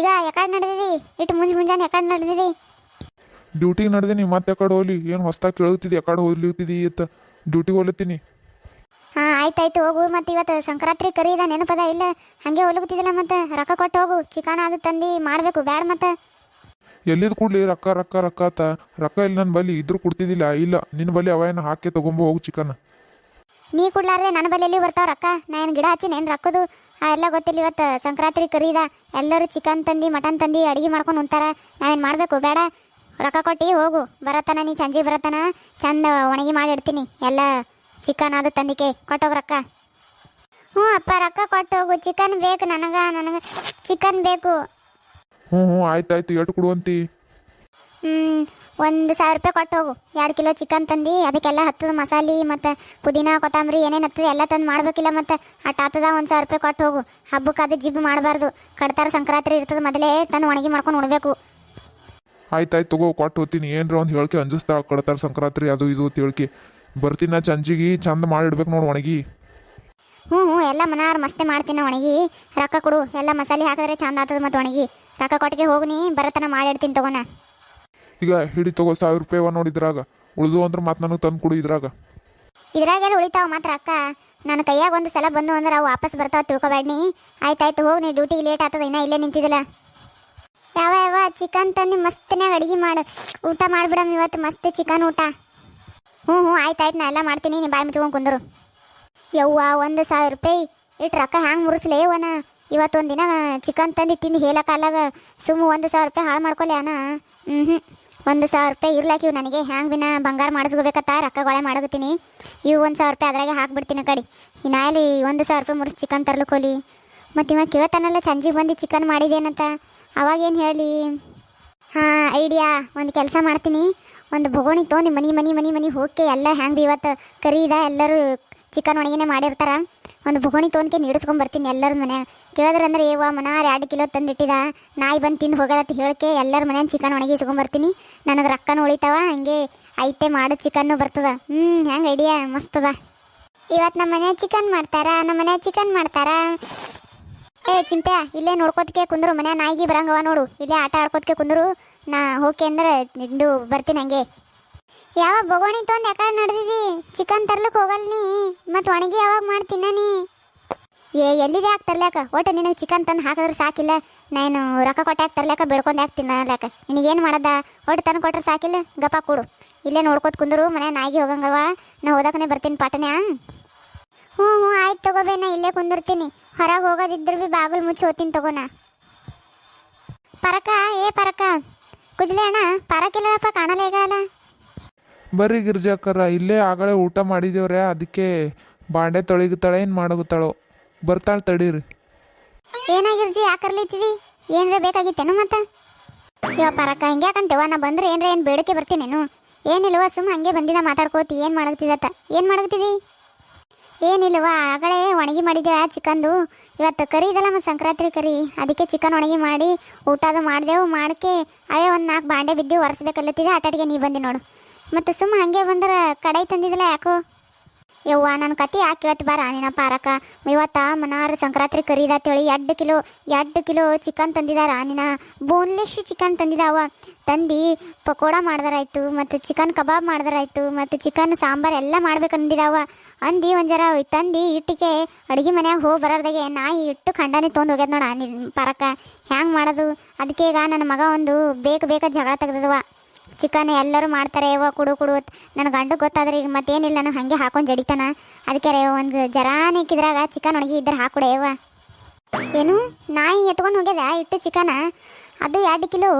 ಈಗ ಯಾಕಡೆ ನಡೆದಿದೆ? ಇಟ್ಟು ಮುಂಜ್ ಮುಂಜಾನೆ ಯಾಕಡೆ ನಡೆದಿದೆ? ಡ್ಯೂಟಿಗೆ ನಡೆದೀನಿ ಮತ್ತೆ ಯಾಕಡೆ ಹೋಗ್ಲಿ. ಏನು ಹೊಸ್ದಾಗ ಕೇಳುತ್ತಿದ್ದಿ? ಯಾಕಡೆ ಹೋಗ್ಲಿತ್ತಿದ್ದಿ ಇತ್ತು ಡ್ಯೂಟಿಗೆ ಹೋಗ್ಲತ್ತೀನಿ. ಹಾಂ ಆಯ್ತಾಯ್ತು ಹೋಗು. ಮತ್ತು ಇವತ್ತು ಸಂಕ್ರಾಂತಿ ಕರೀದ ನೆನಪದ ಇಲ್ಲ. ಹಾಗೆ ಹೊಲಗುತ್ತಿದ್ದಿಲ್ಲ ಮತ್ತೆ. ರೊಕ್ಕ ಕೊಟ್ಟು ಹೋಗು. ಚಿಕನ್ ಅದು ತಂದು ಮಾಡಬೇಕು. ಬ್ಯಾಡ ಮತ್ತೆ. ಎಲ್ಲಿದ್ ಕೂಡ್ಲಿ? ರೊಕ್ಕ ರೊಕ್ಕ ರೊಕ್ಕ ಆತ. ರೊಕ್ಕ ಇಲ್ಲಿ ನನ್ನ ಬಲ್ಲಿ. ಇದ್ರೂ ಕೊಡ್ತಿದ್ದಿಲ್ಲ. ಇಲ್ಲ. ನಿನ್ನ ಬಳಿ ಅವ ಏನು ಹಾಕಿ ತಗೊಂಬ ಹೋಗು ಚಿಕನ್. ನೀ ಕೊಡ್ಲಾರ್ದೆ ನನ್ನ ಬಲ್ಲಿ ಎಲ್ಲಿ ಬರ್ತಾವ ರೊಕ್ಕ? ನಾ ಏನು ಗಿಡ ಹಚ್ಚಿ ನೇನು ರೊಕ್ಕದು? ಎಲ್ಲ ಗೊತ್ತಿಲ್ಲ, ಇವತ್ತು ಸಂಕ್ರಾಂತಿ ಕರೀದ. ಎಲ್ಲರೂ ಚಿಕನ್ ತಂದು ಮಟನ್ ತಂದು ಅಡುಗೆ ಮಾಡ್ಕೊಂಡು ಉಂತಾರ. ನಾವೇನು ಮಾಡಬೇಕು? ಬೇಡ. ರೊಕ್ಕ ಕೊಟ್ಟು ಹೋಗು. ಬರತನ, ನೀ ಸಂಜೆ ಬರತ್ತಾನ ಚಂದ ಒಣಗಿ ಮಾಡಿ ಇಡ್ತೀನಿ. ಎಲ್ಲ ಚಿಕನ್ ಅದು ತಂದಿಕೆ. ಕೊಟ್ಟೋಗಿ ರೊಕ್ಕ. ಹ್ಞೂ ಅಪ್ಪ, ರೊಕ್ಕ ಕೊಟ್ಟು ಹೋಗು ಚಿಕನ್ ಬೇಕು ನನಗೆ ನನಗೆ ಚಿಕನ್ ಬೇಕು. ಹ್ಞೂ ಹ್ಞೂ. ಆಯ್ತು ಎಷ್ಟು ಕೊಡುವಂತಿ ಹ್ಮ್ ಒಂದು ಸಾವಿರ ರೂಪಾಯಿ ಕೊಟ್ಟು ಹೋಗು. ಎರಡು ಕಿಲೋ ಚಿಕನ್ ತಂದು ಅದಕ್ಕೆಲ್ಲ ಹತ್ತದ ಮಸಾಲೆ ಮತ್ತು ಪುದೀನ ಕೊತ್ತಂಬರಿ ಏನೇನು ಹತ್ತದ ಎಲ್ಲ ತಂದು ಮಾಡಬೇಕಿಲ್ಲ ಮತ್ತು ಅಟ್ ಆತದ ಒಂದು ಸಾವಿರ ರೂಪಾಯಿ ಕೊಟ್ಟು ಹೋಗು. ಹಬ್ಬಕ್ಕೆ ಅದು ಜಿಬ್ ಮಾಡಬಾರ್ದು. ಕಡ್ತಾರ ಸಂಕ್ರಾಂತಿ ಇರ್ತದೆ ಮೊದಲೇ ತಂದು ಒಣಗಿ ಮಾಡ್ಕೊಂಡು ಉಣ್ಬೇಕು. ಆಯ್ತಾಯ್ತು ತಗೋ ಕೊಟ್ಟು ಹೋಗ್ತೀನಿ. ಏನರ ಒಂದು ಹೇಳಿಕೆ ಅಂಜಿಸ್ತಾಳ ಕಡ್ತಾರ ಸಂಕ್ರಾಂತಿ ಅದು ಇದು ತಿಳ್ಕಿ ಹೇಳಿಕೆ. ಬರ್ತೀನಿ ನಾ ಚಂಜಿಗೆ ಚಂದ ಮಾಡಿ ಇಡ್ಬೇಕು ನೋಡಿ ಒಣಗಿ. ಹ್ಞೂ ಹ್ಞೂ ಎಲ್ಲ ಮನಾರ ಮಸ್ತೆ ಮಾಡ್ತೀನಿ ಒಣಗಿ. ರೊಕ್ಕ ಕೊಡು. ಎಲ್ಲ ಮಸಾಲೆ ಹಾಕಿದ್ರೆ ಚಂದ ಆಗ್ತದೆ ಮತ್ತು ಒಣಗಿ. ರೊಕ್ಕ ಕೊಟ್ಟಿಗೆ ಹೋಗಿ ನೀ ಬರತನ ಮಾಡಿಡ್ತೀನಿ ತಗೋಣ ಈಗ ಹಿಡಿ ತಗೋ, ಸಾವಿರ ರೂಪಾಯಿ ನೋಡಿದ್ರಾಗ ಉಳಿದು ಅಂದ್ರೆ ಮತ್ತೆ ನನಗೆ ತಂದು ಕೊಡು ಇದ್ರಾಗ. ಇದ್ರಾಗೆಲ್ಲ ಉಳಿತಾವ ಮಾತ್ರ ಅಕ್ಕ. ನನ್ನ ಕೈಯಾಗ ಒಂದು ಸಲ ಬಂದು ಅಂದ್ರೆ ಅವು ವಾಪಸ್ ಬರ್ತಾವ, ತಿಳ್ಕೊಬೇಡ್ನಿ. ಆಯ್ತಾಯ್ತು, ಹೋಗಿ ನೀ ಡ್ಯೂಟಿಗೆ ಲೇಟ್ ಆಗ್ತದ ಇನ್ನ ಇಲ್ಲೇ ನಿಂತಿದ್ದಿಲ್ಲ ಯಾವ ಯಾವ ಚಿಕನ್ ತಂದು ಮಸ್ತನೇ ಅಡಿಗೆ ಮಾಡು. ಊಟ ಮಾಡ್ಬಿಡಮ್ ಇವತ್ತು ಮಸ್ತ್ ಚಿಕನ್ ಊಟ. ಹ್ಞೂ ಹ್ಞೂ ಆಯ್ತಾಯ್ತು, ನಾ ಎಲ್ಲ ಮಾಡ್ತೀನಿ, ನೀ ಬಾಯಿ ಮುಚ್ಕೊಂಡು ಕುಂದರು. ಯವ್ವ, ಒಂದು ಸಾವಿರ ರೂಪಾಯಿ ಇಟ್ಟು ರೊಕ್ಕ ಹ್ಯಾಂಗೆ ಮುರಿಸ್ಲೇ ಅವನ ಇವತ್ತೊಂದು ದಿನ ಚಿಕನ್ ತಂದು ತಿಂದು ಹೇಳಕ್ಕಾಲಾಗ ಕಾಲಾಗ ಸುಮ್ಮ ಒಂದು ಸಾವಿರ ರೂಪಾಯಿ ಹಾಳು ಮಾಡ್ಕೊಲೆ ಅಣ್ಣ ಹ್ಞೂ ಹ್ಞೂ ಒಂದು ಸಾವಿರ ರೂಪಾಯಿ ಇರ್ಲಾಕ ಇವು ನನಗೆ. ಹ್ಯಾಂಗೆ ಬಿನ ಬಂಗಾರ ಮಾಡಿಸ್ಕೋಬೇಕತ್ತ? ರೊಕ್ಕ ಗೊಳೆ ಮಾಡಕತ್ತೀನಿ ಇವು ಒಂದು ಸಾವಿರ ರೂಪಾಯಿ ಅದ್ರಾಗೆ ಹಾಕ್ಬಿಡ್ತೀನಿ ಕಡಿ. ಇನ್ನು ಅಲ್ಲಿ ಒಂದು ಸಾವಿರ ರೂಪಾಯಿ ಮುರಿಸಿ ಚಿಕನ್ ತರ್ಲಿಕ್ಕೆ ಹೋಲಿ. ಮತ್ತು ಇವಾಗ ಕೇಳ್ತಾನಲ್ಲ ಸಂಜೆ ಬಂದು ಚಿಕನ್ ಮಾಡಿದೇನಂತ. ಅವಾಗೇನು ಹೇಳಿ? ಹಾಂ, ಐಡಿಯಾ. ಒಂದು ಕೆಲಸ ಮಾಡ್ತೀನಿ. ಒಂದು ಭಗೋಣಿ ತೊಗೊಂಡು ಮನಿ ಮನಿ ಮನಿ ಮನಿ ಹೋಗಿ ಎಲ್ಲ ಹ್ಯಾಂಗೆ ಇವತ್ತು ಕರೀದ ಎಲ್ಲರೂ ಚಿಕನ್ ಒಣಗಿನೇ ಮಾಡಿರ್ತಾರ. ಒಂದು ಬುಗಣಿ ತೊಗೊಂಡ್ಕೆ ನೀಡಿಸ್ಕೊಂಡ್ ಬರ್ತೀನಿ ಎಲ್ಲರ ಮನೆ ಕೇಳಿದ್ರಂದ್ರೆ ಏವ ಮನಾರ ಎರಡು ಕಿಲೋ ತಂದಿಟ್ಟಿದ. ನಾಯಿ ಬಂದು ತಿಂದು ಹೋಗೋದತ್ತ ಹೇಳಿಕೆ ಎಲ್ಲರ ಮನೆ ಚಿಕನ್ ಒಣಗಿಸ್ಕೊಂಬರ್ತೀನಿ ನನಗೆ ರೊಕ್ಕನೂ ಉಳಿತಾವ, ಹಂಗೆ ಐತೆ ಮಾಡೋ ಚಿಕನ್ನು ಬರ್ತದ. ಹ್ಞೂ ಹೆಂಗೆ ಐಡಿಯಾ ಮಸ್ತದ ಇವತ್ತು ನಮ್ಮ ಮನೆ ಚಿಕನ್ ಮಾಡ್ತಾರ? ನಮ್ಮ ಮನೆ ಚಿಕನ್ ಮಾಡ್ತಾರ? ಏ ಚಿಂಪ್ಯಾ, ಇಲ್ಲೇ ನೋಡ್ಕೋತಕ್ಕೆ ಕುಂದ್ರು ಮನೆ ನಾಯಿಗೆ ಬರಂಗವ ನೋಡು. ಇಲ್ಲೇ ಆಟ ಆಡ್ಕೋತಕ್ಕೆ ಕುಂದ್ರು. ನಾ ಹೋಕೆ ಅಂದ್ರೆ ಇಂದು ಬರ್ತೀನಿ ಹಂಗೆ. ಯಾವ ಬೊಗೋಣಿ ತೊಂದು ಯಾಕಡೆ ನಡೆದಿದಿ? ಚಿಕನ್ ತರ್ಲಿಕ್ಕೆ ಹೋಗಲ್ ನೀ. ಮತ್ತು ಒಣಗಿ ಯಾವಾಗ ಮಾಡ್ತೀನ ನೀ? ಏ, ಎಲ್ಲಿದೆ ಯಾಕೆ ತರ್ಲಾಕ ಒಟ್ಟು ನಿನಗೆ ಚಿಕನ್ ತಂದು ಹಾಕಿದ್ರೆ ಸಾಕಿಲ್ಲ. ನಾನು ರೊಕ್ಕ ಕೊಟ್ಟು ಯಾಕೆ ತರ್ಲಾಕ ಬೆಳ್ಕೊಂಡು ಯಾಕೆ ತಿನ್ನಲಾಕ ನಿನಗೇನು ಮಾಡೋದ? ಒಟ್ಟು ತಂದು ಕೊಟ್ರೆ ಸಾಕಿಲ್ಲ. ಗಪ್ಪ ಕೊಡು. ಇಲ್ಲೇ ನೋಡ್ಕೋತ ಕುಂದರು ಮನೆ ನಾಯಿಗೆ ಹೋಗಂಗಲ್ವಾ? ನಾ ಹೋದಕನೆ ಬರ್ತೀನಿ ಪಟನೆ ಹ್ಞೂ ಹ್ಞೂ, ಆಯ್ತು ತಗೋಬೇ ನಾ ಇಲ್ಲೇ ಕುಂದಿರ್ತೀನಿ. ಹೊರಗೆ ಹೋಗೋದಿದ್ರು ಭೀ ಬಾಗಿಲು ಮುಚ್ಚಿ ಹೋಗ್ತೀನಿ ತಗೋಣ ಪರಕ, ಏ ಪರಕ. ಕುಜ್ಲೆ ಅಣ್ಣ ಪರಕಿಲ್ಲಪ್ಪ ಕಾಣಲೇ ಈಗಲ್ಲ ಬರ್ರಿ ಗಿರ್ಜಾಕರ, ಇಲ್ಲೇ ಆಗಳೆ ಊಟ ಮಾಡಿದೇವ್ರೆ, ಅದಕ್ಕೆ ಬಾಂಡೆ ತೊಳಿಗುತ್ತಾಳೆ, ಏನು ಮಾಡಗುತ್ತಾಳೋ. ಬರ್ತಾಳೆ ತಡೀರಿ. ಏನಾಗಿರ್ಜಿ ಯಾಕರ್ಲಿತ್ತಿದಿ ಏನ್ರ ಬೇಕಾಗಿತ್ತೇನು ಮತ್ತೆ? ಯೋ ಪರಕ ಹಿಂಗೆ ಯಾಕಂತೇವ ನಾ ಬಂದ್ರೆ ಏನ್ರ ಏನು ಬೇಡಿಕೆ ಬರ್ತೀನೇನು? ಏನಿಲ್ವ ಸುಮ್ಮ ಹಂಗೆ ಬಂದಿನ ಮಾತಾಡ್ಕೋತಿ, ಏನು ಮಾಡಕ್ತಿದತ್ತ ಏನು ಮಾಡಕ್ತಿದಿ ಏನಿಲ್ವ, ಆಗಲೇ ಒಣಗಿ ಮಾಡಿದ್ದೇವೆ ಚಿಕನ್ದು? ಇವತ್ತು ಕರಿ ಇದಲ್ಲ ಮತ್ತು ಸಂಕ್ರಾಂತಿ ಕರಿ, ಅದಕ್ಕೆ ಚಿಕನ್ ಒಣಗಿ ಮಾಡಿ ಊಟ ಅದು ಮಾಡಿದೆವು ಮಾಡಕ್ಕೆ ಅವೇ ಒಂದು ನಾಲ್ಕು ಬಾಂಡೆ ಬಿದ್ದು ಒರೆಸ್ಬೇಕಲ್ಲತ್ತಿದೆ ಆಟಾಟಿಗೆ ನೀ ಬಂದಿ ನೋಡು. ಮತ್ತು ಸುಮ್ಮ ಹಂಗೆ ಬಂದ್ರೆ ಕಡೈ ತಂದಿದ್ದಿಲ್ಲ ಯಾಕೋ? ಯವ್ವ ನನ್ನ ಕತೆ ಯಾಕೆ ಇವತ್ತು ಬಾರ? ನಿನ್ನ ಪಾರಕ ಇವತ್ತ ಮನಾರ ಸಂಕ್ರಾಂತಿ ಕರೀದಾತೇಳಿ ಎರಡು ಕಿಲೋ ಎರಡು ಕಿಲೋ ಚಿಕನ್ ತಂದಿದಾರ. ನಿನ್ನ ಬೋನ್ಲೆಸ್ ಚಿಕನ್ ತಂದಿದಾವ. ತಂದು ಪಕೋಡ ಮಾಡ್ದಾರಾಯ್ತು, ಮತ್ತು ಚಿಕನ್ ಕಬಾಬ್ ಮಾಡ್ದಾರಾಯ್ತು, ಮತ್ತು ಚಿಕನ್ ಸಾಂಬಾರು ಎಲ್ಲ ಮಾಡ್ಬೇಕು ಅಂದಿದಾವ. ಅಂದು ಒಂದು ತಂದು ಇಟ್ಟಿಗೆ ಅಡುಗೆ ಮನ್ಯಾಗ ಹೋಗಿ ಬರೋದಾಗೆ ನಾಯಿ ಇಟ್ಟು ಖಂಡನೆ ತೊಗೊಂಡು ಹೋಗ್ಯದ ನೋಡ ನಿನ್ನ ಪಾರಕ ಹ್ಯಾಂಗೆ ಮಾಡೋದು? ಅದಕ್ಕೆ ಈಗ ನನ್ನ ಮಗ ಒಂದು ಬೇಕು ಬೇಕ ಜಗಳ ತೆಗ್ದದವ. ಚಿಕನ್ ಎಲ್ಲರೂ ಮಾಡ್ತಾರೆ, ಯವ್ವ ಕುಡು ಕುಡು ನನ್ನ ಗಂಡು ಗೊತ್ತಾದ್ರೆ ಈಗ ಮತ್ತೇನಿಲ್ಲ, ನಾನು ಹಾಗೆ ಹಾಕೊಂಡು ಜಡಿತಾನ. ಅದಕ್ಕೆ ರೇ, ಒಂದು ಜರಾನಿಕ್ಕಿದ್ರಾಗ ಚಿಕನ್ ಒಣಗಿ ಇದ್ರೆ ಹಾಕೊಡೆ, ಯವ್ವ. ಏನು? ನಾಯಿ ಎತ್ಕೊಂಡು ಹೋಗ್ಯದ? ಇಟ್ಟು ಚಿಕನ? ಅದು ಎರಡು ಕಿಲೋ.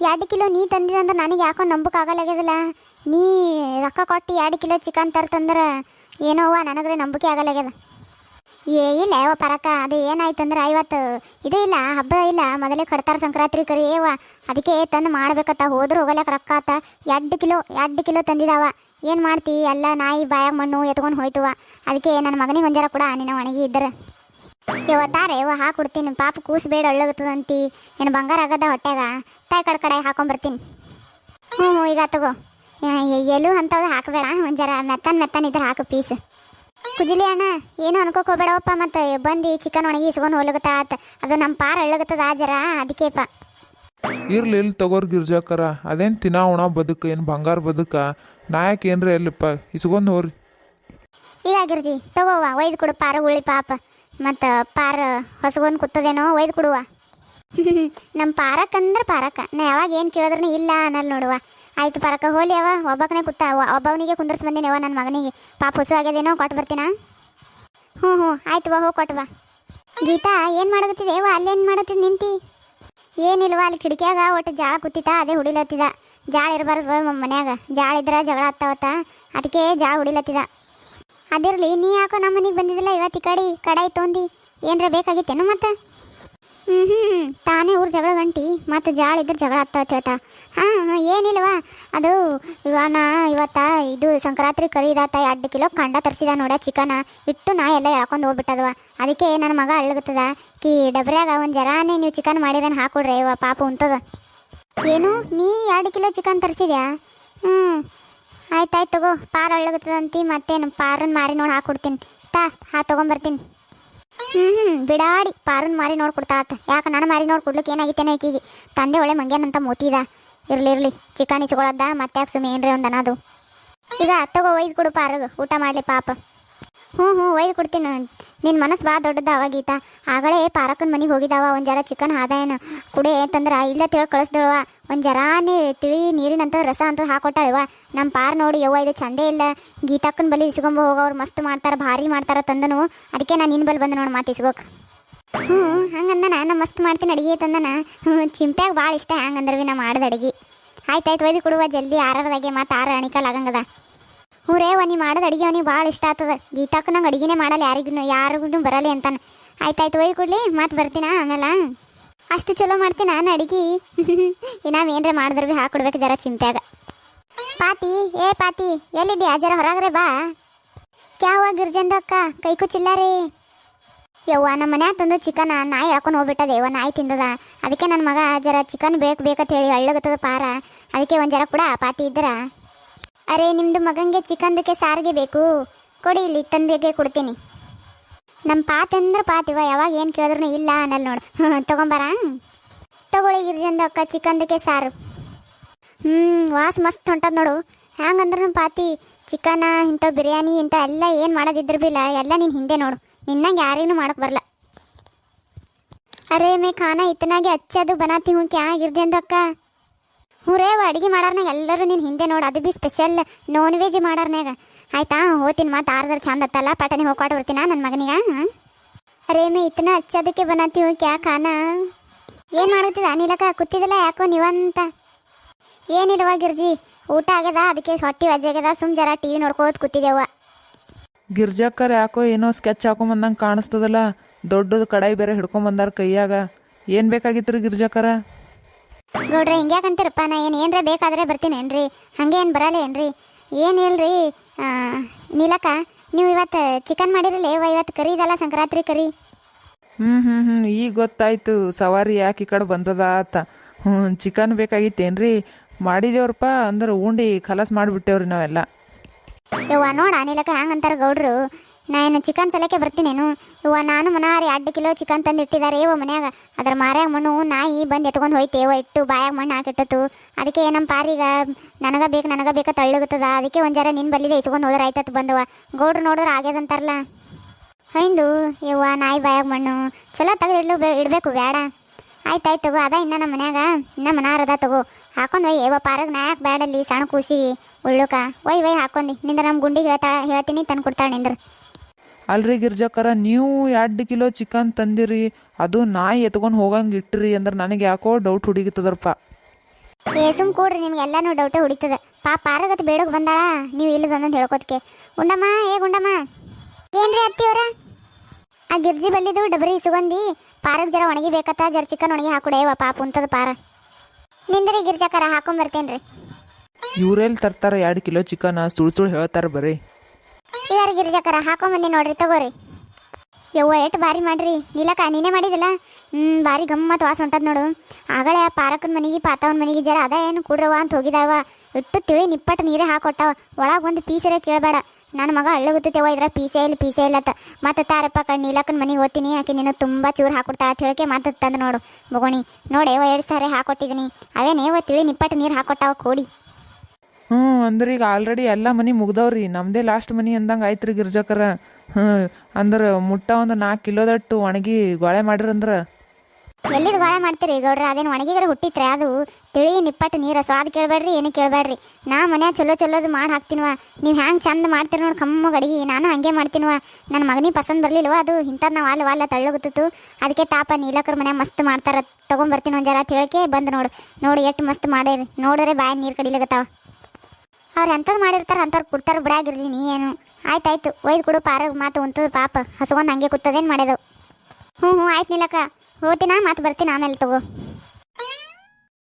ಎರಡು ಕಿಲೋ ನೀ ತಂದಿದಂದ್ರೆ ನನಗೆ ಯಾಕೋ ನಂಬಕ್ಕಾಗಲ್ಲಾಗ್ಯದಲ್ಲ ನೀ ರೊಕ್ಕ ಕೊಟ್ಟು ಎರಡು ಕಿಲೋ ಚಿಕನ್ ತರ್ತಂದ್ರೆ ಏನೋ ಅವ್ವ, ನನಗ್ರೆ ನಂಬಿಕೆ ಆಗಲ್ಲಾಗ್ಯದ ಏ, ಇಲ್ಲ ಯಾವ ಪರಕ, ಅದು ಏನಾಯ್ತು ಅಂದ್ರೆ ಐವತ್ತು ಇದು ಇಲ್ಲ, ಹಬ್ಬ ಇಲ್ಲ, ಮೊದಲೇ ಕಡ್ತಾರ ಸಂಕ್ರಾಂತಿ ಕರಿ ಏವ ಅದಕ್ಕೆ ತಂದು ಮಾಡ್ಬೇಕತ್ತ, ಹೋದ್ರು ಹೋಗಲಕ್ಕ ರೊಕ್ಕ ಆತ. ಎರಡು ಕಿಲೋ ಎರಡು ಕಿಲೋ ತಂದಿದಾವ. ಏನು ಮಾಡ್ತಿ? ಎಲ್ಲ ನಾಯಿ ಬಾಯಾಗ ಮಣ್ಣು ಎತ್ಕೊಂಡು ಹೋಯ್ತುವ ಅದಕ್ಕೆ ನನ್ನ ಮಗನಿಗೆ ಒಂಜಾರ ಕೂಡ ನಿನ್ನ ಒಣಗಿ ಇದ್ದರೆ ತಾರೆ ಯವ ಹಾಕೊಡ್ತೀನಿ ಪಾಪ ಕೂಸು ಬೇಡ ಒಳ್ಳಗತ್ತದಂತಿ ಏನು ಬಂಗಾರ ಆಗದ ಹೊಟ್ಟೆಗ ತಾಯಿ ಕಡೆ ಕಡೆ ಹಾಕೊಂಬರ್ತೀನಿ ಹ್ಞೂ ಈಗ ತಗೋ. ಎಲ್ಲೂ ಅಂಥವ್ದು ಹಾಕಬೇಡ ಒಂದು ಜರ ಮೆತ್ತನ್ ಮೆತ್ತನ್ ಇದ್ರೆ ಹಾಕು ಪೀಸ್. ಕುಜಿಲಿ ಅಣ್ಣ ಏನು ಅನ್ಕೋಕ್ ಹೋಗ್ಬೇಡಪ್ಪ ಮತ್ತೆ. ಬಂದು ಚಿಕನ್ ಒಣಗಿ ಇಸ್ಕೊಂಡು ಹೋಗ್ಲಗತ್ತ ಆತ. ಅದು ನಮ್ಮ ಪಾರ ಅಳ್ಳಗತ್ತದ ಆಜರ ಜರ ಅದಕ್ಕೆಪ್ಪ ಇರ್ಲಿ ಇಲ್ಲಿ ತಗೋರ್ ಗಿರ್ಜಾಕರ ಅದೇನ್ ತಿನ್ನ ಉಣ ಬದುಕ ಏನು ಬಂಗಾರ ಬದುಕ. ನಾಯಕ ಏನ್ರಿ ಎಲ್ಲಿಪ್ಪ ಇಸ್ಕೊಂಡ್ ಹೋರಿ ಈಗ ಗಿರ್ಜಿ ತಗೋವ ಒಯ್ದು ಕೊಡು ಪಾರ ಉಳಿ ಪಾಪ. ಮತ್ತು ಪಾರ ಹೊಸಗೊಂದು ಕೂತದೇನೋ ಒಯ್ದು ಕೊಡುವ. ನಮ್ಮ ಪಾರಕ್ಕಂದ್ರೆ ಪಾರಕ್ಕ ನಾ ಯಾವಾಗ ಏನು ಕೇಳಿದ್ರೂ ಇಲ್ಲ ಅನ್ನಲ್ ನೋಡುವ. ಆಯ್ತು ಪರಕ, ಹೋಲಿ ಅವ ಒಬ್ಬಕನೇ ಕೂತ ಅವ- ಒಬ್ಬವನಿಗೆ ಕುಂದರ್ಸಿ ಬಂದಿನವ ನನ್ನ ಮಗನಿಗೆ. ಪಾಪ ಹೊಸ ಆಗ್ಯದೇನೋ ಕೊಟ್ಟು ಬರ್ತೀನ? ಹ್ಞೂ ಹ್ಞೂ. ಆಯ್ತು ಬಾ ಹೋಗಿ ಕೊಟ್ಟು ಬಾ. ಗೀತಾ, ಏನು ಮಾಡಕತ್ತಿದೆ? ಅವ ಅಲ್ಲೇನು ಮಾಡತ್ತಿದ್ ನಿಂತಿ? ಏನಿಲ್ವ, ಅಲ್ಲಿ ಕಿಟಕಿಯಾಗ ಒಟ್ಟು ಜಾಳ ಕೂತಿತ್ತ ಅದೇ ಹುಡಿಲತ್ತಿದ. ಜಾಳ ಇರಬಾರ್ದು ಮನ್ಯಾಗ. ಜಾಳ ಇದ್ರೆ ಜಗಳ ಹತ್ತಾವತ್ತ ಅದಕ್ಕೆ ಜಾಳ ಹುಡಿಲತ್ತಿದ. ಅದಿರಲಿ, ನೀ ಯಾಕೋ ನಮ್ಮ ಮನೆಗೆ ಬಂದಿದ್ದಿಲ್ಲ ಇವತ್ತು ಈ ಕಡೆ? ಕಡಾಯಿ ತೊಂದು. ಏನರ ಬೇಕಾಗಿತ್ತೇನು ಮತ್ತೆ? ತಾನೇ ಊರು ಜಗಳ ಗಂಟಿ, ಮತ್ತು ಜಾಳ ಇದ್ರೆ ಜಗಳ ಆಗ್ತಾ ಹೇಳ್ತಾ. ಹಾಂ ಏನಿಲ್ವಾ? ಅದು ಇವನ ಇವತ್ತ ಇದು ಸಂಕ್ರಾಂತಿ ಕರಿದಾತ ಎರಡು ಕಿಲೋ ಕಂಡ ತರಿಸಿದ ನೋಡ ಚಿಕನ. ಇಟ್ಟು ನಾ ಎಲ್ಲ ಎಳ್ಕೊಂಡು ಹೋಗ್ಬಿಟ್ಟದವ. ಅದಕ್ಕೆ ನನ್ನ ಮಗ ಅಳ್ಳಗತ್ತದ ಕಿ ಡಬ್ರ್ಯಾಗ ಒಂದು ಜರಾನೇ ನೀವು ಚಿಕನ್ ಮಾಡಿರೇನು ಹಾಕೊಡ್ರಿ ಇವ ಪಾಪ ಉಂತದ. ಏನು? ನೀ ಎರಡು ಕಿಲೋ ಚಿಕನ್ ತರಿಸಿದ್ಯಾ? ಹ್ಞೂ ಆಯ್ತಾಯ್ತು ತಗೋ. ಪಾರ ಅಳ್ಳಗತ್ತದಂತಿ ಮತ್ತೇನು ಪಾರನ್ನು ಮಾರಿ ನೋಡಿ ಹಾಕೊಡ್ತೀನಿ. ತಾ, ಹಾ, ತೊಗೊಂಬರ್ತೀನಿ. ಹ್ಞೂ ಬಿಡಾಡಿ. ಪಾರನ್ ಮಾರಿ ನೋಡ್ಕೊಡ್ತಾ ಆತ ಯಾಕೆ ಮಾರಿ ನೋಡ್ಕೊಡ್ಲಿಕ್ಕೆ ಏನಾಗಿತ್ತೇನೋ ಈಕಿಗೆ. ತಂದೆ ಒಳ್ಳೆ ಮಂಗ್ಯಾನಂತ ಮೋತಿದ. ಇರ್ಲಿ ಇರ್ಲಿ. ಚಿಕನ್ ಇಸ್ಕೊಳದ, ಮತ್ತೆ ಯಾಕೆ ಸುಮ್ಮನೆ ಏನ್ರಿ ಒಂದು ಅನ್ನೋದು ಈಗ ಅತ್ತಗೋ ಒಯ್ದು ಕೊಡು ಪಾರಗ. ಊಟ ಮಾಡಲಿ ಪಾಪ. ಹ್ಞೂ ಹ್ಞೂ ಒಯ್ದು ಕೊಡ್ತೀನಿ ನಿನ್ನ ಮನಸ್ಸು ಭಾಳ ದೊಡ್ಡದ ಅವಾಗೀತ ಆಗಲೇ ಪಾರಕ್ಕನ ಮನೆಗೆ ಹೋಗಿದ್ದಾವ ಒಂದು ಜರ ಚಿಕನ್ ಆದಾಯನ. ಕುಡೆ ಅಂತಂದ್ರೆ ಇಲ್ಲ ತಿಳಿ ಕಳಿಸ್ದಳವ ಒಂದು ಜರಾನೇ ತಿಳಿ ನೀರಿನಂತ ರಸ ಅಂತ ಹಾಕೊಟ್ಟಾಳವ ನಮ್ಮ ಪಾರ್ ನೋಡಿ, ಯವ್ವ ಇದು ಚಂದೇ ಇಲ್ಲ. ಗೀತಕ್ಕನ ಬಲಿ ಇಸ್ಕೊಂಬ ಹೋಗೋರು ಮಸ್ತ್ ಮಾಡ್ತಾರೆ, ಭಾರಿ ಮಾಡ್ತಾರ ತಂದನು. ಅದಕ್ಕೆ ನಾನು ನಿನ್ನ ಬಲ್ಲಿ ಬಂದು ನೋಡಿ ಮಾತು ಇಸ್ಕೋಕ್ ಹ್ಞೂ ಹಂಗಂದನ ನಾ ಮಸ್ತ್ ಮಾಡ್ತೀನಿ ಅಡಿಗೆ ತಂದನ. ಹ್ಞೂ ಚಿಂಪ್ಯಾಗ ಭಾಳ ಇಷ್ಟ ಹಂಗಂದ್ರೆ ನಾ ಮಾಡಿದ ಅಡಿಗೆ. ಆಯ್ತಾಯ್ತು ಒಯ್ದು ಕೊಡುವ, ಜಲ್ದಿ ಆರಾರದಾಗೆ ಮತ್ತು ಆರ ಅಣಿಕಲ್ ಆಗಂಗದ. ಹ್ಞೂ ರೇ ಮಾಡೋದು ಅಡುಗೆ ಅವನಿಗೆ ಭಾಳ ಇಷ್ಟ ಆಗ್ತದ. ಗೀತಾಕ್ಕ ನಂಗೆ ಅಡಿಗೆನೇ ಮಾಡಲ್ಲ, ಯಾರಿಗೂ ಯಾರಿಗೂ ಬರಲಿ ಅಂತಾನೆ. ಆಯ್ತಾಯ್ತು ಹೋಗಿ ಕೊಡಲಿ ಮತ್ತೆ ಬರ್ತೀನಾ ಆಮೇಲೆ? ಅಷ್ಟು ಚಲೋ ಮಾಡ್ತೀನಿ ನಾನು ಅಡುಗೆ. ನಾವು ಏನರ ಮಾಡಿದ್ರೆ ಭೀ ಹಾಕೊಡ್ಬೇಕು ಜರ ಚಿಂಪ್ಯಾಗ. ಪಾತಿ, ಏ ಪಾತಿ ಎಲ್ಲಿದ್ದೀಯ ಜರ ಹೊರಗ್ರೆ ಬಾ. ಕ್ಯಾವ ಗಿರ್ಜಂದಕ್ಕ ಕುಚ್ಚಿಲ್ಲ ರೀ. ಯವ್ವ ನಮ್ಮ ಮನ್ಯಾಗ ತಂದು ಚಿಕನ್ ನಾಯಿ ಹಾಕೊಂಡು ಹೋಗ್ಬಿಟ್ಟದೆ. ಯವ್ವ, ನಾಯಿ ತಿಂದದ. ಅದಕ್ಕೆ ನನ್ನ ಮಗ ಜರ ಚಿಕನ್ ಬೇಕು ಬೇಕಂತ ಹೇಳಿ ಅಳ್ಳಗತ್ತದ ಪಾರ. ಅದಕ್ಕೆ ಒಂದು ಜರ ಕೂಡ ಪಾತಿ ಇದ್ರ ಅರೆ ನಿಮ್ಮದು ಮಗಂಗೆ ಚಿಕನ್ದಕ್ಕೆ ಸಾರಿಗೆ ಬೇಕು. ಕೊಡಿ ಇಲ್ಲಿ, ತಂದೆಗೆ ಕೊಡ್ತೀನಿ. ನಮ್ಮ ಪಾತ್ ಅಂದ್ರೆ ಪಾತಿವ ಯಾವಾಗ ಏನು ಕೇಳಿದ್ರು ಇಲ್ಲ ಅನ್ನಲ್ಲಿ ನೋಡು. ತಗೊಂಬರ? ತಗೊಳ್ಳಿ ಗಿರ್ಜಂದ ಅಕ್ಕ, ಚಿಕನ್ದಕ್ಕೆ ಸಾರು. ಹ್ಞೂ ವಾಸ್ ಮಸ್ತ್ ಹೊಂಟದ ನೋಡು. ಹ್ಯಾಂಗಂದ್ರೂ ಪಾತಿ, ಚಿಕನ, ಇಂಥ ಬಿರಿಯಾನಿ, ಇಂಥ ಎಲ್ಲ ಏನು ಮಾಡೋದಿದ್ರು ಬಿಲ್ಲ, ಎಲ್ಲ ನೀನು ಹಿಂದೆ ನೋಡು. ನಿನ್ನಂಗೆ ಯಾರಿಗೂ ಮಾಡಕ್ಕೆ ಬರಲ್ಲ. ಅರೆ, ಮೇ, ಖಾನ ಇತ್ತನಾಗೆ ಅಚ್ಚದು, ಬನಾತಿ ಹ್ಞೂ ಕ್ಯಾ ಗಿರ್ಜಂದ ಅಕ್ಕ. ಹ್ಞೂ ರೇವ ಅಡುಗೆ ಮಾಡಾರ್ನಾಗ ಎಲ್ಲರೂ ನೀನು ಹಿಂದೆ ನೋಡು ಅದು ಬಿ ಸ್ಪೆಷಲ್ ನಾನ್ ವೆಜ್ ಮಾಡೋರ್ನಾಗ ಆಯ್ತಾ ಹೋತಿನ ಮತ್ತೆ ಆರ್ದ್ರ ಚಂದ ಅತ್ತಲ್ಲ ಪಟನೆ ಹೋಗ್ಕೊಟ್ಟು ಬರ್ತೀನ ನನ್ನ ಮಗನಿಗ ಅರೇ ಮೇ ಇತ್ತನ ಹಚ್ಚೋದಕ್ಕೆ ಬನ್ನತ್ತೀವಿ ಕ್ಯಾ ಖಾನ ಏನು ಮಾಡುತ್ತಿದ್ದ ನೀಲಕ ಕೂತಿದ್ದಿಲ್ಲ ಯಾಕೋ ನೀವಂತ? ಏನಿಲ್ವ ಗಿರ್ಜಿ ಊಟ ಆಗ್ಯದ ಅದಕ್ಕೆ ಹೊಟ್ಟಿ ವಜ್ಜೆ ಆಗ್ಯದ ಸುಮ್ ಜರ ಟಿ ವಿ ನೋಡ್ಕೋತ ಕೂತಿದ್ದೇವ ಗಿರ್ಜಕ್ಕರ್ ಯಾಕೋ ಏನೋ ಸ್ಕೆಚ್ ಹಾಕೊಂಬಂದಂಗೆ ಕಾಣಿಸ್ತದಲ್ಲ ದೊಡ್ಡದು ಕಡಾಯಿ ಬೇರೆ ಹಿಡ್ಕೊಂಬಂದಾರ ಕೈಯಾಗ. ಏನು ಬೇಕಾಗಿತ್ತು ರೀ ಗಿರ್ಜಕ್ಕರ ಗೌಡ್ರೆ ಹಿಂಗ್ಯಾಕಂತೀರಪ್ಪ ನಾ ಏನು ಏನರ ಬೇಕಾದ್ರೆ ಬರ್ತೀನಿ ಏನ್ರಿ? ಹಂಗೆ ಏನು ಬರಲ್ಲ ಏನ್ರಿ? ಏನು ಇಲ್ರಿ? ನೀಲಕ ನೀವು ಇವತ್ತು ಚಿಕನ್ ಮಾಡಿರಲ್ಲ ಇವ ಇವತ್ತು ಕರಿ ಇದಲ್ಲ ಸಂಕ್ರಾಂತಿ ಕರಿ. ಹ್ಞೂ ಹ್ಞೂ ಹ್ಞೂ ಈಗ ಗೊತ್ತಾಯ್ತು ಸವಾರಿ ಯಾಕೆ ಈ ಕಡೆ ಬಂದದ ಆತ ಹ್ಞೂ ಚಿಕನ್ ಬೇಕಾಗಿತ್ತೇನ್ರಿ ಮಾಡಿದೇವ್ರಪ್ಪ ಅಂದ್ರೆ ಉಂಡಿ ಖಲಾಸ್ ಮಾಡಿಬಿಟ್ಟೇವ್ರಿ ನಾವೆಲ್ಲ. ಯವ್ವ ನೋಡ ನೀಲಕ ಹಂಗಂತಾರ ಗೌಡ್ರು. ನಾನು ಚಿಕನ್ ಸಲಕ್ಕೆ ಬರ್ತೀನೇನು ಇವ ನಾನು. ಮನಾರಿ ಎರಡು ಕಿಲೋ ಚಿಕನ್ ತಂದು ಇಟ್ಟಿದ್ದಾರೆ ಇವ ಮನ್ಯಾಗ ಅದ್ರ ಮಾರ್ಯಾಗ ಮಣ್ಣು ನಾಯಿ ಬಂದು ಎತ್ಕೊಂಡು ಹೋಯ್ತೆ. ಇವ ಇಟ್ಟು ಬಾಯಾಗ ಮಣ್ಣು ಹಾಕಿಟ್ಟತು ಅದಕ್ಕೆ ನಮ್ಮ ಪಾರಿಗ ನನಗ ಬೇಕು ನನಗ ಬೇಕ ತಳ್ಳಗುತ್ತದ ಅದಕ್ಕೆ ಒಂದು ಜರ ನಿನ್ನ ಬಲ್ಲಿದೆ ಇಸ್ಕೊಂಡು ಹೋದ್ರೆ ಆಯ್ತತ್ ಬಂದವ ಗೌಡ್ರು ನೋಡಿದ್ರೆ ಆಗ್ಯದಂತಾರಲ್ಲ ಹೈಂದು ಇವ ನಾಯಿ ಬಾಯಾಗ ಮಣ್ಣು. ಚಲೋ ತೆಗೆದು ಇಡ್ಲು ಇಡಬೇಕು ಬೇಡ ಆಯ್ತಾಯ್ತು ತಗೋ. ಅದ ಇನ್ನ ನಮ್ಮ ಮನ್ಯಾಗ. ಇನ್ನ ಮನಾರದ ತಗೋ. ಹಾಕೊಂಡು ಒಯ್ ಪಾರಗ್ ನಾಯಕ್ ಯಾಕೆ ಬೇಡಲ್ಲಿ ಸಣ್ಣ ಕೂಸಿ ಉಳ್ಳುಕ. ಒಯ್ ಒಯ್, ಹಾಕೊಂಡಿ. ನಿಂದ್ರ ನಮ್ಮ ಗುಂಡಿಗೆ ಹೇಳ್ತಾ ಹೇಳ್ತೀನಿ, ತಂದು ಕೊಡ್ತಾಳೆ ನಿಂದ್ರ. ಅಲ್ರಿ ಗಿರ್ಜಕ್ಕರ ನೀವು ಎರಡು ಕಿಲೋ ಚಿಕನ್ ತಂದಿರಿ ಅದು ನಾಯಿ ಎತ್ಕೊಂಡು ಹೋಗಂಗೆ ಇಟ್ರಿ ಅಂದ್ರೆ ನನಗೆ ಯಾಕೋ ಡೌಟ್ ಹುಡುಗಿತದ್ರಪ್ಪ ಏಸುಮ್ ಸುಮ್ ಕೂಡ್ರಿ ನಿಮ್ಗೆ ಎಲ್ಲಾನು ಡೌಟೇ ಹುಡಿತದ. ಪಾಪ ಆರಗತ್ ಬೇಡಕ್ ಬಂದಾಳ ನೀವು ಇಲ್ಲದಂತ ಹೇಳ್ಕೊತ್ಕೆ. ಗುಂಡಮ್ಮ ಏ ಗುಂಡಮ್ಮ. ಏನ್ರಿ ಅತ್ತಿಯವ್ರ ಆ ಗಿರ್ಜಿ ಬಲ್ಲಿದು ಡಬರಿ ಸುಗಂಧಿ ಪಾರಕ್ ಜರ ಒಣಗಿ ಬೇಕತ್ತ ಜರ ಚಿಕನ್ ಒಣಗಿ ಹಾಕೊಡೆ ವಾ ಪಾಪ ಉಂತದ ಪಾರ. ನಿಂದ್ರಿ ಗಿರ್ಜಾಕಾರ ಹಾಕೊಂಡ್ ಬರ್ತೇನ್ರಿ. ಇವ್ರೆಲ್ಲಿ ತರ್ತಾರ ಎರಡು ಕಿಲೋ ಚಿಕನ್ ಸುಳ್ ಸುಳ್ಳು ಹೇಳ್ತಾರ ಬರೀ. ಗಿರ್ಜಾಕರ ಹಾಕೊಂಬಂದಿ ನೋಡ್ರಿ, ತಗೋರಿ. ಯವ್ವ, ಎಷ್ಟು ಭಾರಿ ಮಾಡ್ರಿ. ನೀಲಕ ನೀನೇ ಮಾಡಿದಿಲ್ಲ? ಹ್ಞೂ ಭಾರಿ ಗಮ್ಮತ್ ವಾಸ ಹೊಂಟದ ನೋಡು. ಆಗಳೇ ಆ ಪಾರಕನ ಮನೆಗೆ, ಪಾತಾವನ ಮನೆಗೆ ಜರ ಅದ ಏನು? ಕೂಡ್ರವ ಅಂತ ಹೋಗಿದಾವ. ಇಟ್ಟು ತಿಳಿ ನಿಪ್ಪಟ್ಟು ನೀರೇ ಹಾಕೊಟ್ಟಾವ. ಒಳಗೆ ಒಂದು ಪೀಸರೇ ಕೇಳಬೇಡ. ನನ್ನ ಮಗ ಅಳ್ಳಗುತ್ತೇವ ಇದ್ರ ಪೀಸೆ ಇಲ್ಲ ಪೀಸೆ ಇಲ್ಲ ಅಂತ. ಮತ್ತೆ ತಾರಪ್ಪ ಕಣ್ಣು ನೀಲಕ್ಕನ ಮನೆಗೆ ಓದ್ತೀನಿ ಆಕೆ ನೀನು ತುಂಬ ಚೂರು ಹಾಕೊಡ್ತಾಳೆ ಅಂತ ಹೇಳಿಕೆ ಮತ್ತೆ ತಂದು ನೋಡು. ಬಗೋಣಿ ನೋಡಿ ಏವ ಎರಡು ಸಾರಿ ಹಾಕೊಟ್ಟಿದ್ದೀನಿ ಅವೇನೇವ ತಿಳಿ ನಿಪ್ಪಟ್ಟು ನೀರು ಹಾಕೊಟ್ಟಾವ, ಕೋಡಿ. ಹ್ಞೂ ಅಂದ್ರೆ ಈಗ ಆಲ್ರೆಡಿ ಎಲ್ಲ ಮನೆ ಮುಗ್ದವ್ರಿ. ನಮ್ಮದೇ ಲಾಸ್ಟ್ ಮನೆ ಅಂದಂಗೆ ಆಯ್ತು ರೀ ಗಿರ್ಜಕರ. ಹ್ಞೂ ಅಂದ್ರೆ ಮುಟ್ಟ ಒಂದು ನಾಲ್ಕು ಕಿಲೋದಟ್ಟು ಒಣಗಿ ಗೊಳೆ ಮಾಡಿರಂದ್ರೆ ಎಲ್ಲಿದ್ ಗೊಳೆ ಮಾಡ್ತೀರಿ ಗೌಡ್ರ? ಅದೇನು ಒಣಗಿದ್ರ ಹುಟ್ಟಿತ್ರೆ ಅದು. ತಿಳಿ ನಿಪ್ಪಟ್ಟು ನೀರು. ಸ್ವಾದ ಕೇಳಬೇಡ್ರಿ ಏನು ಕೇಳಬೇಡ್ರಿ ನಾ ಮನ್ಯಾಗ ಚಲೋ ಚಲೋದು ಮಾಡಿ ಹಾಕ್ತೀನಿವ. ನೀವು ಹ್ಯಾಂಗೆ ಚಂದ ಮಾಡ್ತೀರಿ ನೋಡಿ ಕಮ್ಮಗ ಅಡಿಗೆ. ನಾನು ಹಂಗೆ ಮಾಡ್ತೀನವ. ನನ್ನ ಮಗನಿಗೆ ಪಸಂದ್ ಬರಲಿಲ್ವ ಅದು? ಇಂಥದ್ದು ನಾವು ಅಲ್ಲ ವಾಲ ತಳ್ಳಗುತ್ತಿತ್ತು ಅದಕ್ಕೆ ತಾಪ ನೀಲಕರ ಮನ್ಯಾಗ ಮಸ್ತ್ ಮಾಡ್ತಾರ. ತೊಗೊಂಬರ್ತೀನಿ ಒಂದು ಜರ ಅಂತ ಹೇಳಿಕೆ ಬಂದು ನೋಡು. ನೋಡಿ ಎಷ್ಟು ಮಸ್ತ್ ಮಾಡೇರಿ ನೋಡಿದ್ರೆ ಬಾಯಿ ನೀರು ಕಡಿಲಗತ್ತಾವ. ಅವ್ರು ಎಂಥದ್ದು ಮಾಡಿರ್ತಾರೆ ಅಂಥವ್ರು ಕೊಡ್ತಾರೆ ಬಿಡಾಗಿರ್ಜಿ ನೀ ಏನು? ಆಯ್ತಾಯ್ತು ಒಯ್ದು ಕೊಡು ಪಾರ ಮಾತು ಉಂತದ ಪಾಪ. ಹಸುಗೊಂದು ಹಂಗೆ ಕೂತದೇನು ಮಾಡೋದು? ಹ್ಞೂ ಹ್ಞೂ ಆಯ್ತು ನಿಲ್ಲಕ್ಕ ಹೋಗ್ತೀನಾ? ಮಾತು ಬರ್ತೀನಿ ಆಮೇಲೆ ತಗೋ.